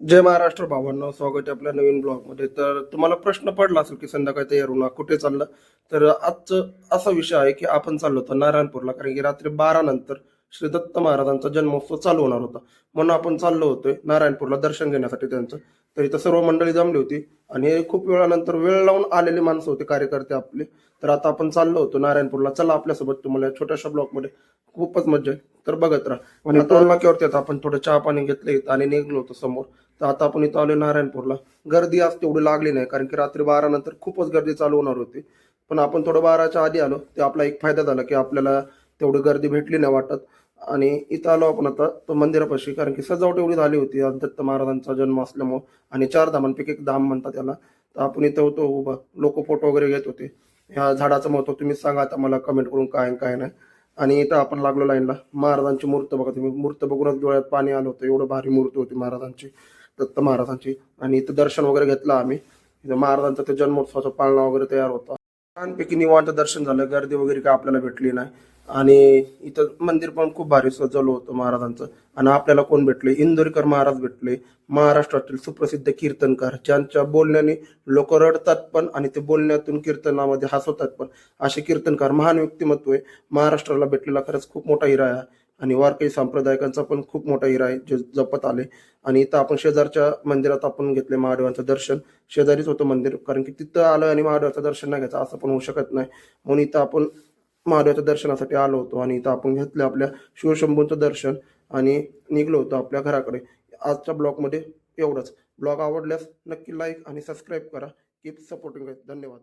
जय महाराष्ट्र भावांनो स्वागत आहे आपल्या नवीन ब्लॉगमध्ये. तर तुम्हाला प्रश्न पडला असेल की संध्याकाळी तयार होणार कुठे चाललं? तर आजचं असा विषय आहे की आपण चाललो होतो नारायणपूरला कारण की रात्री बारा नंतर श्री दत्त महाराजांचा जन्मोत्सव चालू होणार होता. म्हणून आपण चाललो होतोय नारायणपूरला दर्शन घेण्यासाठी त्यांचं. तर इथं सर्व मंडळी जमली होती आणि खूप वेळानंतर वेळ लावून आलेली माणसं होती कार्यकर्ते आपले. तर आता आपण चाललो होतो नारायणपूरला. चला आपल्यासोबत तुम्हाला छोट्याशा ब्लॉकमध्ये खूपच मजा आहे. तर बघत राहा. आणि टोल नाक्यावरती आता आपण थोडं चहा पाणी घेतलं आणि निघलो होतो समोर. तर आता आपण इथं आलो नारायणपूरला. गर्दी आज तेवढी लागली नाही कारण की रात्री बारा नंतर खूपच गर्दी चालू होणार होती. पण आपण थोडं बाराच्या आधी आलो ते आपला एक फायदा झाला की आपल्याला तेवढी गर्दी भेटली नाही वाटत. आणि इथं आलो आपण आता तो मंदिरापाशी कारण की सजावट एवढी झाली होती. आज दत्त महाराजांचा जन्म असल्यामुळं आणि चार धामांपैकी एक धाम म्हणतात त्याला तर आपण इथं होतो उभा. लोक फोटो वगैरे घेत होते. ह्या झाडाचं महत्त्व तुम्ही सांगा आता मला कमेंट करून काय काय नाही. आणि इथं आपण लागलो लाईनला. महाराजांची मूर्त बघा तुम्ही. मूर्त बघूनच डोळ्यात पाणी आलं होतं. एवढं भारी मूर्त होती महाराजांची. दत्त महाराजांची. आणि इथं दर्शन वगैरे घेतलं आम्ही. इथं महाराजांचा ते जन्मोत्सवाचा पाळणा वगैरे तयार होता. छानपैकी निवांत दर्शन झालं. गर्दी वगैरे काय आपल्याला भेटली नाही. आणि इथं मंदिर पण खूप भारी सजवलं होतं महाराजांचं. आणि आपल्याला कोण भेटले? इंदोरीकर महाराज भेटले. महाराष्ट्रातील सुप्रसिद्ध कीर्तनकार ज्यांच्या बोलण्याने लोक रडतात पण आणि ते बोलण्यातून कीर्तनामध्ये हसवतात पण असे कीर्तनकार महान व्यक्तिमत्व आहे. महाराष्ट्राला भेटलेला खरंच खूप मोठा हिरा आहे. आणि वारकरी संप्रदायकांचा पण खूप मोठा हिरा आहे जे जपत आले. आणि इथं आपण शेजारच्या मंदिरात आपण घेतले महादेवांचं दर्शन. शेजारीच होतं मंदिर कारण की तिथं आलं आणि महादेवाचं दर्शन नाही घ्यायचं असं पण होऊ शकत नाही. म्हणून इथं आपण महादेवाच्या दर्शनासाठी आलो होतो आणि इथं आपण घेतलं आपल्या शिवशंभूंचं दर्शन आणि निघलो होतो आपल्या घराकडे. आजच्या ब्लॉगमध्ये एवढंच. ब्लॉग आवडल्यास नक्की लाईक आणि सबस्क्राईब करा. कीप सपोर्टिंग धन्यवाद.